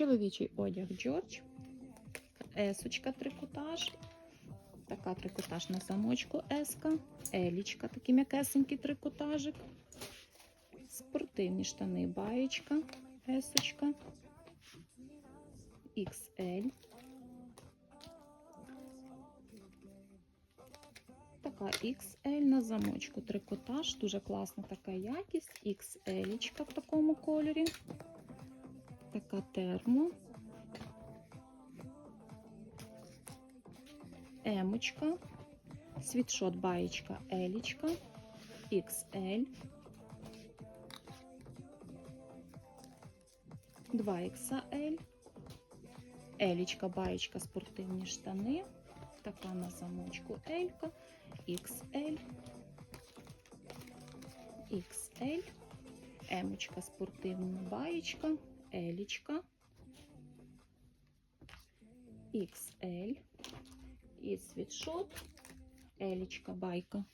Чоловічий одяг Джордж. Есочка трикотаж. Така трикотаж на замочку еска. Елічка, такий м'якесенький трикотажик. Спортивні штани баєчка. Есочка. XL. Така XL на замочку трикотаж. Дуже класна така якість. XL в такому кольорі. Така термо. Емочка. Світшот баєчка Елічка. XL. 2XL. Елічка, баєчка, спортивні штани. Така на замочку Елька. XL. XL. Емочка, спортивна баєчка. Елічка. XL. І світшот. Елічка, байка.